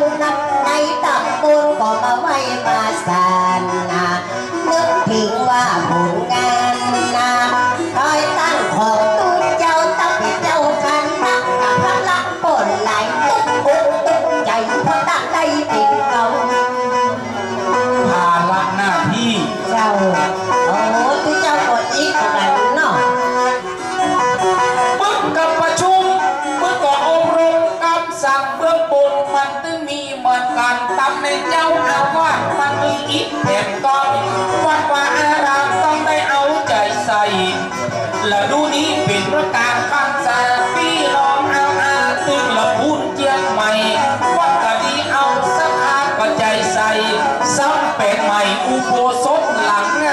นนับในตำบลก็มาไว้มาสานนา เบื้อบนมันตึงมีเหมือนกันตำในเจ้าอาวาสมันมีอิฐแผ่นก้อนวัดว่าอารามต้องได้เอาใจใส่ และดูนี้เป็นประกาศคำสั่งพี่น้องเอาอาตึงละพูนเจียงใหม่วัดกะดีเอาสักอาก็ใจใส่ซ้ำเป็นใหม่อุโบสถหลังเนี่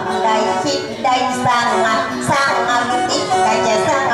ำได้คิดได้สร้างมาสร้างมาติดก็จะสร้าง